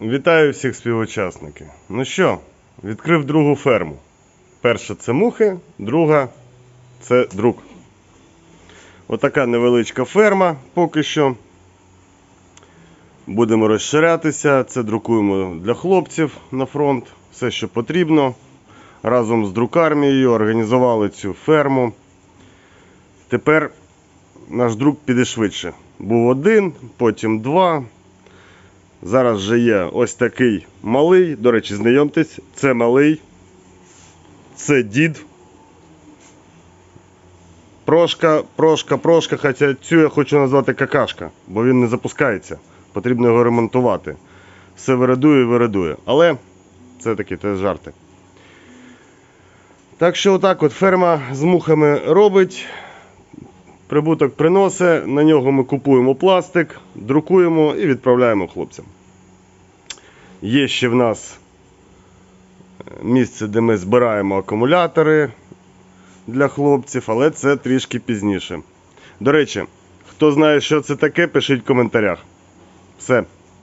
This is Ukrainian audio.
Вітаю всіх співучасників. Ну що, відкрив другу ферму. Перша це мухи, друга це друк. Отака невеличка ферма поки що. Будемо розширятися. Це друкуємо для хлопців на фронт. Все, що потрібно. Разом з друкармією організували цю ферму. Тепер наш друк піде швидше. Був один, потім два. Зараз вже є ось такий малий. До речі, знайомтесь, це малий. Це дід. Прошка, прошка, прошка, хоча цю я хочу назвати какашка, бо він не запускається. Потрібно його ремонтувати. Все вирадує і вирадує. Але це такі це жарти. Так що отак от ферма з мухами робить. Прибуток приносить, на нього ми купуємо пластик, друкуємо і відправляємо хлопцям. Є ще в нас е, місце, де ми збираємо акумулятори для хлопців, але це трішки пізніше. До речі, хто знає, що це таке, пишіть в коментарях. Все.